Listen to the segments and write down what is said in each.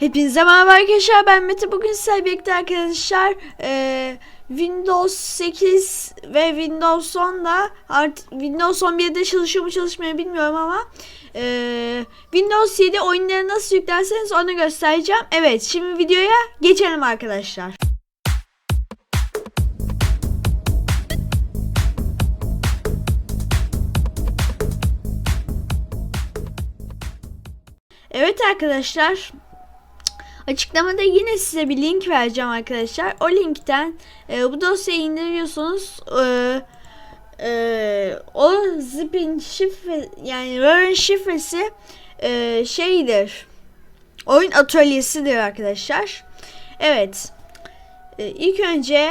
Hepinize merhaba arkadaşlar ben Mete bugün sizlerle birlikte arkadaşlar eee, Windows 8 ve Windows 10'da artık Windows 11'de çalışıyor mu çalışmıyor bilmiyorum ama eee, Windows 7 oyunları nasıl yüklerseniz onu göstereceğim. Evet şimdi videoya geçelim arkadaşlar. Evet arkadaşlar Açıklamada yine size bir link vereceğim arkadaşlar. O linkten e, bu dosyayı indiriyorsunuz. E, e, o zipin şifre yani RAR'ın şifresi e, şeydir. Oyun atölyesidir arkadaşlar. Evet. E, ilk önce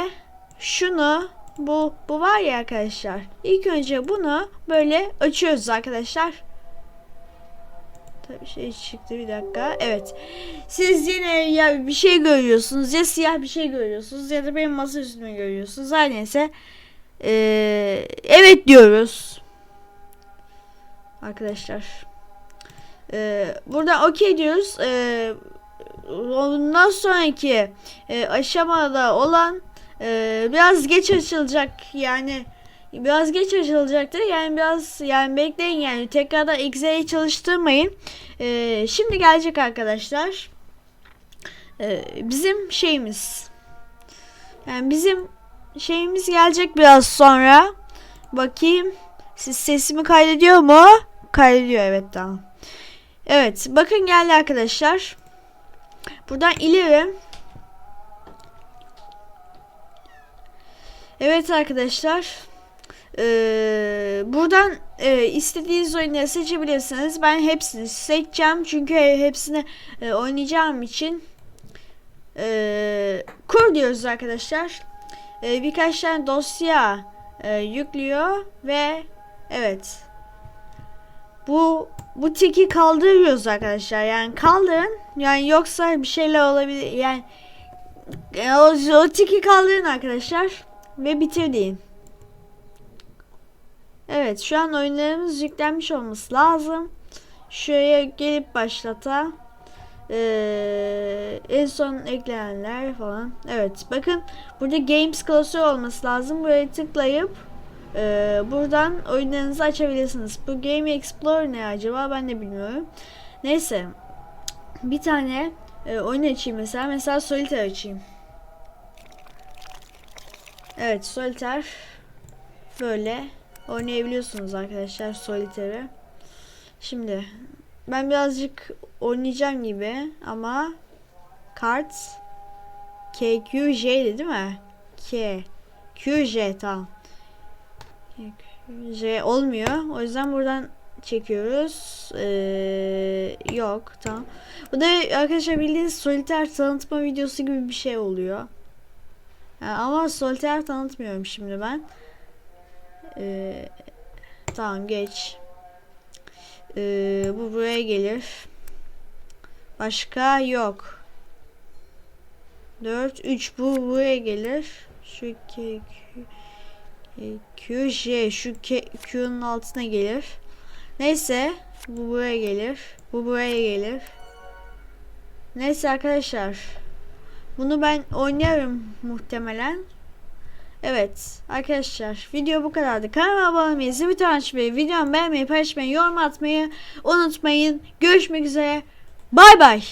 şunu bu bu var ya arkadaşlar. İlk önce bunu böyle açıyoruz arkadaşlar. Tabii şey çıktı bir dakika. Evet. Siz yine ya bir şey görüyorsunuz ya siyah bir şey görüyorsunuz ya da benim masa üstüme görüyorsunuz. Her neyse. Ee, evet diyoruz. Arkadaşlar. Ee, buradan okey diyoruz. Ee, ondan sonraki e, aşamada olan e, biraz geç açılacak yani biraz geç açılacaktır. Yani biraz yani bekleyin yani tekrardan X'e çalıştırmayın. Ee, şimdi gelecek arkadaşlar. Ee, bizim şeyimiz. Yani bizim şeyimiz gelecek biraz sonra. Bakayım. Siz sesimi kaydediyor mu? Kaydediyor evet tamam. Evet bakın geldi arkadaşlar. Buradan ileri. Evet arkadaşlar. Ee, buradan e, istediğiniz oyunları seçebilirsiniz. Ben hepsini seçeceğim çünkü hepsini e, oynayacağım için e, kur diyoruz arkadaşlar. E, birkaç tane dosya e, yüklüyor ve evet bu bu tiki kaldırıyoruz arkadaşlar. Yani kaldırın. Yani yoksa bir şeyler olabilir. Yani e, o, o tiki kaldırın arkadaşlar ve bitir deyin. Evet şu an oyunlarımız yüklenmiş olması lazım. Şuraya gelip başlata. Ee, en son eklenenler falan. Evet bakın burada Games klasörü olması lazım. Buraya tıklayıp e, buradan oyunlarınızı açabilirsiniz. Bu Game Explorer ne acaba ben de bilmiyorum. Neyse bir tane e, oyun açayım mesela. Mesela Solitaire açayım. Evet Solitaire böyle oynayabiliyorsunuz arkadaşlar Solitaire'i. Şimdi ben birazcık oynayacağım gibi ama kart KQJ'di değil mi? K QJ tamam. J olmuyor. O yüzden buradan çekiyoruz. Ee, yok tamam. Bu da arkadaşlar bildiğiniz Solitaire tanıtma videosu gibi bir şey oluyor. Yani ama Solitaire tanıtmıyorum şimdi ben. Ee, tamam geç. Ee, bu buraya gelir. Başka yok. 4 3 bu buraya gelir. Şu Q, Q J şu Q'nun altına gelir. Neyse bu buraya gelir. Bu buraya gelir. Neyse arkadaşlar. Bunu ben oynarım muhtemelen. Evet arkadaşlar video bu kadardı. Kanalıma abone olmayı, zil butonunu açmayı, videomu beğenmeyi, paylaşmayı, yorum atmayı unutmayın. Görüşmek üzere. Bay bay.